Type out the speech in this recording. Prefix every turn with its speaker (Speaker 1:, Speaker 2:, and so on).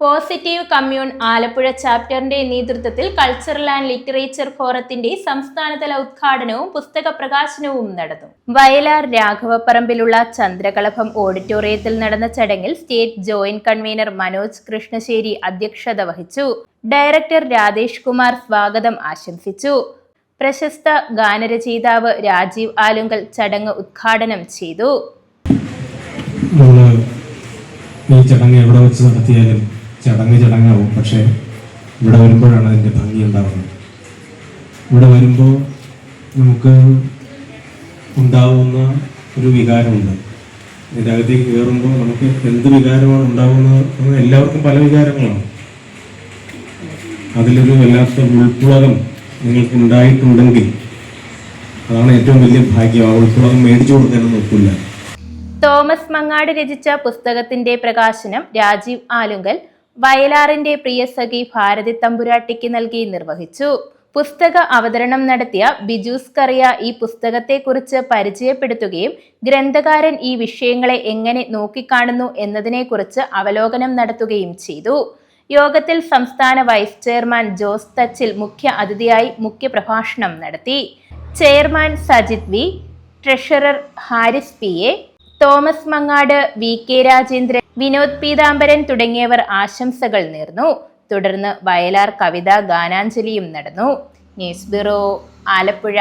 Speaker 1: Positive commune Alappuzha ചാപ്റ്ററിന്റെ നേതൃത്വത്തിൽ cultural and literature ഫോറത്തിന്റെ സംസ്ഥാനതല ഉദ്ഘാടനവും പുസ്തക പ്രകാശനവും നടന്നു. വയലാർ രാഘവപ്പറമ്പിലുള്ള ചന്ദ്രകളഭം ഓഡിറ്റോറിയത്തിൽ നടന്ന ചടങ്ങിൽ state joint convener Manoj Krishnasseri അധ്യക്ഷത വഹിച്ചു. ഡയറക്ടർ രാധേഷ് കുമാർ സ്വാഗതം ആശംസിച്ചു. പ്രശസ്ത ഗാനരചയിതാവ് രാജീവ് ആലുങ്കൽ ചടങ്ങ് ഉദ്ഘാടനം ചെയ്തു.
Speaker 2: ഈ ചടങ്ങ് എവിടെ വെച്ച് നടത്തിയാലും ചടങ്ങ് ചടങ്ങാവും. പക്ഷേ ഇവിടെ വരുമ്പോഴാണ് അതിന്റെ ഭംഗി ഉണ്ടാവുന്നത്. ഇവിടെ വരുമ്പോൾ നമുക്ക് ഉണ്ടാവുന്ന ഒരു വികാരമുണ്ട്. ഇതിന്റെ കയറുമ്പോൾ നമുക്ക് എന്ത് വികാരമാണ് ഉണ്ടാവുന്നത് എന്ന് എല്ലാവർക്കും പല വികാരങ്ങളാണ്. അതിലൊരു വല്ലാത്ത ഉൾപ്പുളകം നിങ്ങൾക്ക് ഉണ്ടായിട്ടുണ്ടെങ്കിൽ അതാണ് ഏറ്റവും വലിയ ഭാഗ്യം. ആ ഉൾപ്പുളകം മേടിച്ചു കൊടുക്കാനൊന്നും ഒക്കില്ല
Speaker 1: തോമസ് മങ്ങാട് രചിച്ച പുസ്തകത്തിന്റെ പ്രകാശനം രാജീവ് ആലുങ്കൽ വയലാറിന്റെ പ്രിയ സഖി ഭാരതി തമ്പുരാട്ടിക്ക് നൽകി നിർവഹിച്ചു. പുസ്തക അവതരണം നടത്തിയ ബിജൂസ് കറിയ ഈ പുസ്തകത്തെക്കുറിച്ച് പരിചയപ്പെടുത്തുകയും ഗ്രന്ഥകാരൻ ഈ വിഷയങ്ങളെ എങ്ങനെ നോക്കിക്കാണുന്നു എന്നതിനെക്കുറിച്ച് അവലോകനം നടത്തുകയും ചെയ്തു. യോഗത്തിൽ സംസ്ഥാന വൈസ് ചെയർമാൻ ജോസ് തച്ചിൽ മുഖ്യ അതിഥിയായി മുഖ്യപ്രഭാഷണം നടത്തി. Chairman Sajith V treasurer Haris P A Thomas Mangad V K Rajendran Vinod Peethambaran തുടങ്ങിയവർ ആശംസകൾ നേർന്നു. തുടർന്ന് വയലാർ കവിതാ ഗാനാഞ്ജലിയും നടന്നു. News bureau Alappuzha.